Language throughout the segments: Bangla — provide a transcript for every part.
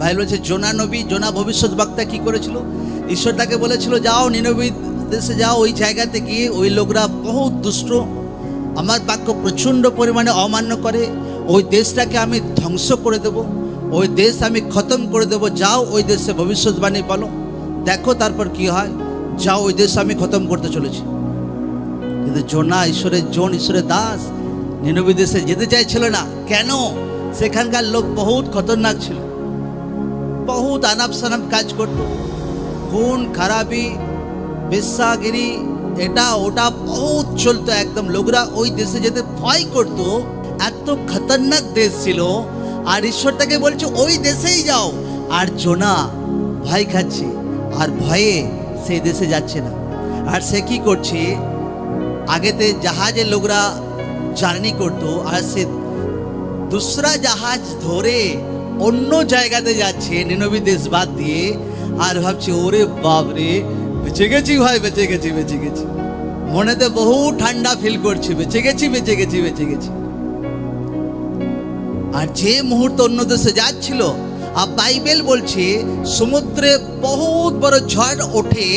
ভাই বলছে, জোনা নবী, জোনা ভবিষ্যৎ বক্তা কি করেছিল? ঈশ্বর তাকে বলেছিল, যাও নিনবী দেশে যাও, ওই জায়গাতে গিয়ে ওই লোকরা বহুত দুষ্ট। আমার বাক্য প্রচণ্ড পরিমাণে অমান্য করে। ওই দেশটাকে আমি ধ্বংস করে দেব। ওই দেশ আমি খতম করে দেব। যাও ওই দেশে ভবিষ্যৎবাণী বলো দেখো তারপর কি হয়। যাও ওই দেশ আমি খতম করতে চলেছি। কিন্তু জোনা ঈশ্বরের জোন, ঈশ্বরের দাস নিনবী দেশে যেতে চাইছিল না। কেন? সেখানকার লোক বহুত খতরনাক ছিল। বহুত আনাপ সানাপ কাজ করতো। খুন, খারাপি, বেশ্যাগিরি, এটা, ওটা বহুত চলতো একদম। লোকরা ওই দেশে যেতে ভয় করতো। এত খতরনাক দেশ ছিল। আর ঈশ্বর তাকে বলছে, ওই দেশেই যাও। আর জোনা, ভয় খাচ্ছে। আর ভয়ে সেই দেশে যাচ্ছে না। আর সে কি করছে? আগেতে জাহাজে লোকরা জার্নি করতো। আর সে দুসরা জাহাজ ধরে অন্য জায়গাতে যাচ্ছে, নিনবী দেশ বাদ দিয়ে, আর ভাবছি, ওরে বাপরে, বেঁচে গেছি ভাই, বেঁচে গেছি বেঁচে গেছি। মনেতে বহু ঠান্ডা ফিল করছে, বেঁচে গেছি বেঁচে গেছি বেঁচে গেছি। আর যে মুহূর্ত অন্য দেশে যাচ্ছিল আর বাইবেল বলছে, সমুদ্রে বহুত বড় ঝড় ওঠে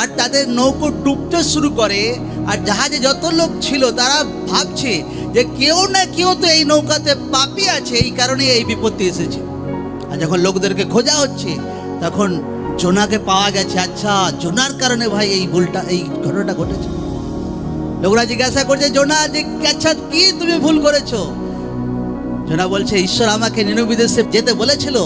আর তাদের নৌকো ডুবতে শুরু করে আর জাহাজে যত লোক ছিল তারা ভাবছে যে কেউ না কেউ তো এই নৌকাতে পাপি আছে, এই কারণে এই বিপত্তি এসেছে। আর যখন লোকদেরকে খোঁজা হচ্ছে, তখন জোনাকে পাওয়া গেছে আচ্ছা জোনার কারণে ভাই এই ভুলটা, এই ঘটনাটা ঘটেছে। লোকরা জিজ্ঞাসা করছে, জোনা, যে আচ্ছা কি তুমি ভুল করেছ? জোনা বলছে, ঈশ্বর আমাকে নিনবী দেশে যেতে বলেছিল,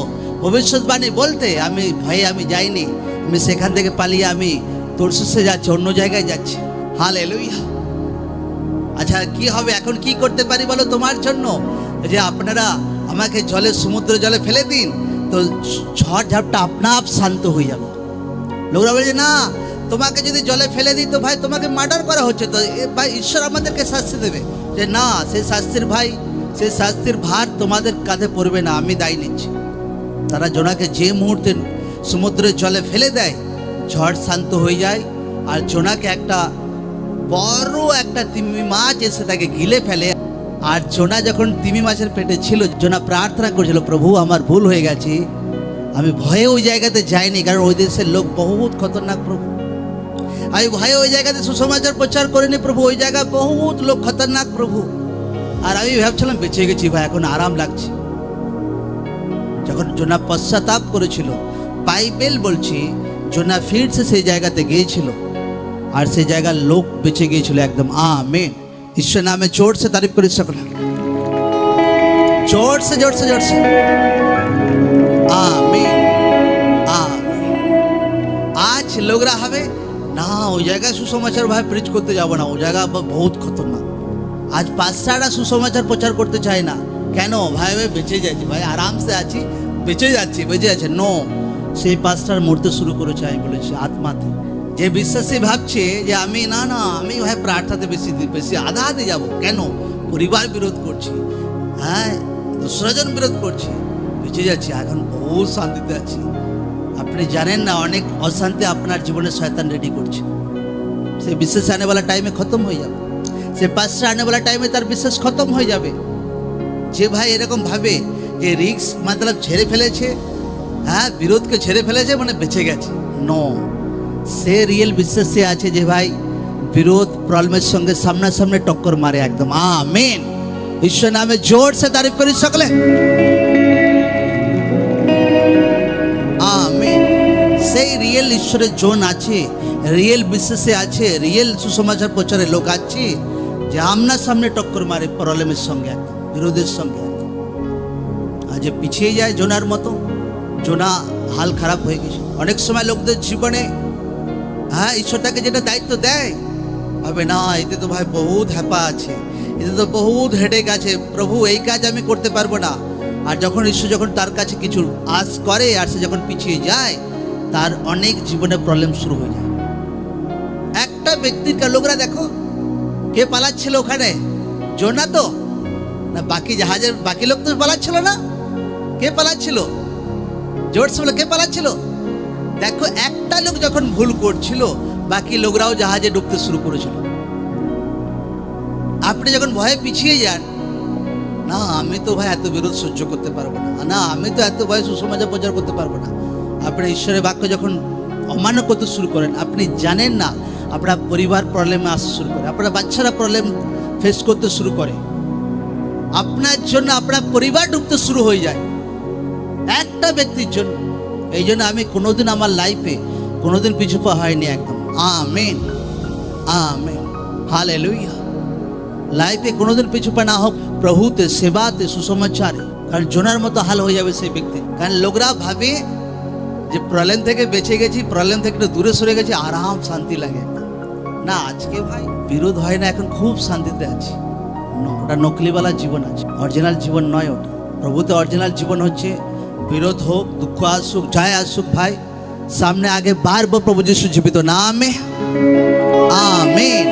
ভবিষ্যৎবাণী বলতে আমি ভয়ে আমি যাইনি। আমি সেখান থেকে পালিয়ে আমি তোরসুসে যাচ্ছি, অন্য জায়গায় যাচ্ছি। হাল এলুইয়া আচ্ছা কি হবে? এখন কি করতে পারি বলো তোমার জন্য? যে আপনারা আমাকে জলে, সমুদ্র জলে ফেলে দিন, তো ঝড় ঝাপটা আপনা আপ শান্ত হয়ে যাবে। লোকরা বলছে না, তোমাকে যদি জলে ফেলে দিই তো ভাই, তোমাকে মার্ডার করা হচ্ছে। তো ভাই, ঈশ্বর আমাদেরকে শাস্তি দেবে। যে না, সেই শাস্তির ভাই সেই শাস্তির ভার তোমাদের কাঁধে পড়বে না, আমি দায় নিচ্ছি। তারা জোনাকে যে মুহূর্তে সমুদ্রের জলে ফেলে দেয়, ঝড় শান্ত হয়ে যায়, আর জোনাকে একটা বড় একটা তিমি মাছ এসে তাকে গিলে ফেলে। আর জোনা যখন তিমি মাছের পেটে ছিল, জোনা প্রার্থনা করেছিল, প্রভু, আমার ভুল হয়ে গেছে। আমি ভয়ে ওই জায়গাতে যাইনি, কারণ ওই দেশের লোক বহুত খতরনাক প্রভু। আমি ভয়ে ওই জায়গাতে সুসমাচার প্রচার করিনি প্রভু, ওই জায়গায় বহুত লোক খতরনাক প্রভু। আর আমি ভাবছিলাম বেঁচে গেছি ভাই, এখন আরাম লাগছে। যখন জোনা পশ্চাতাপ করেছিল, বাইবেল বলছি, জোনা ফিরছে সেই জায়গাতে গিয়েছিল, আর সেই জায়গার লোক বেঁচে গিয়েছিল একদম, আমেন। ঈশ্বর নামে জোর সে তারিফ করি সকল জোর সে জোর সে জোর সে আমেন আমেন। আজ লোকরা হবে না, ওই জায়গায় সুসমাচার ভাই প্রিচ করতে যাব না ওই জায়গা বহুত খতরনাক। আজ পাঁচটারা সুসমাচার প্রচার করতে চায় না। কেন? ভাই ভাই, বেঁচে যাচ্ছি। ভাই, আরামসে আছি। বেঁচে যাচ্ছি, বেঁচে যাচ্ছে। নো সেই পাঁচটার মরতে শুরু করেছে, আমি বলেছি, আত্মাতে। যে বিশ্বাসী ভাবছে যে আমি, না না, আমি ভাই প্রার্থনাতে বেশি বেশি আধা আধে যাব। কেন? পরিবার বিরোধ করছি। হ্যাঁ দোসরাজন বিরোধ করছি। বেঁচে যাচ্ছি, এখন বহু শান্তিতে আছি। আপনি জানেন না, অনেক অশান্তি আপনার জীবনে শয়তান রেডি করছে। সে বিশ্বাস আনে वाला টাইমে খতম হয়ে যাবে। সে পাঁচটা আনে वाला টাইমে তার বিশ্বাস খতম হয়ে যাবে। যে ভাই এরকম ভাবে যে রিক্স মতলব ছেড়ে ফেলেছে হ্যাঁ বিরোধকে ছেড়ে ফেলেছে মানে বেঁচে গেছে। নো সে রিয়েল বিশ্বাসে আছে যে ভাই বিরোধ প্রবলেমের সঙ্গে সামনাসামনি টক্কর মারে একদম। আমেন ঈশ্বর নামে জোর সে তারিফ করি সকলে। সেই রিয়েল ঈশ্বরের জোন আছে রিয়েল বিশ্বাসে আছে রিয়েল সুসমাচার প্রচারের লোক আছে। যে আমনা সামনে টক্কর মারে প্রবলেমের সঙ্গে একদম বিরোধের সঙ্গে একদম আর যে পিছিয়ে যায় জোনার মতো, জোনা হাল খারাপ হয়ে গেছে। অনেক সময় লোকদের জীবনে হ্যাঁ ঈশ্বরটাকে যেটা দায়িত্ব দেয়, ভাবে, না, এতে তো ভাই বহুত হ্যাপা আছে, এতে তো বহুত হেডেক আছে, প্রভু, এই কাজ আমি করতে পারব না। আর যখন ঈশ্বর যখন তার কাছে কিছু আশ করে, আর সে যখন পিছিয়ে যায়, তার অনেক জীবনে প্রবলেম শুরু হয়ে যায়। একটা ব্যক্তির লোকরা দেখো কে পালাচ্ছিল ওখানে? জোনা তো? না, বাকি জাহাজের বাকি লোক তো পালাচ্ছিল না? কে পালাচ্ছিল? জোরসে বলে, কে পালাচ্ছিল? দেখো, একটা লোক যখন ভুল করছিল, বাকি লোকরাও জাহাজে ডুবতে শুরু করেছিল। আপনি যখন ভয়ে পিছিয়ে যান, না, আমি তো ভাই এত বিরোধ সহ্য করতে পারব না। না, আমি তো এত ভয়ে সুসমাজে প্রচার করতে পারব না। আপনি ঈশ্বরের বাক্য যখন অমান্য করতে শুরু করেন, আপনি জানেন না আপনার পরিবার প্রবলেমে আসতে শুরু করে, আপনার বাচ্চারা প্রবলেম ফেস করতে শুরু করে। আপনার জন্য আপনার পরিবার ঢুকতে শুরু হয়ে যায়। একটা ব্যক্তির জন্য। এই জন্য আমি কোনোদিন আমার লাইফে কোনোদিন পিছু পা হয়নি একদম। আমেন। আমেন। হালেলুয়া লাইফে কোনোদিন পিছু পা না হোক, প্রভুতে, সেবাতে, সুসমাচারে। কারণ জোনার মতো হাল হয়ে যাবে সেই ব্যক্তি। কারণ লোকরা ভাবে যে প্রবলেম থেকে বেঁচে গেছি প্রবলেম থেকে একটু দূরে সরে গেছি, আরাম, শান্তি লাগে। না, আজকে ভাই বিরোধ হয় না, এখন খুব শান্তিতে আছি। ওটা নকলিওয়ালা জীবন আছে অরিজিনাল জীবন নয় ওটা। প্রভুতে অরিজিনাল জীবন হচ্ছে বিরোধ হোক, দুঃখ আসুক, জয় আসুক ভাই, সামনে আগে বারবার প্রভু যিশু জীবিত নামে, আমেন।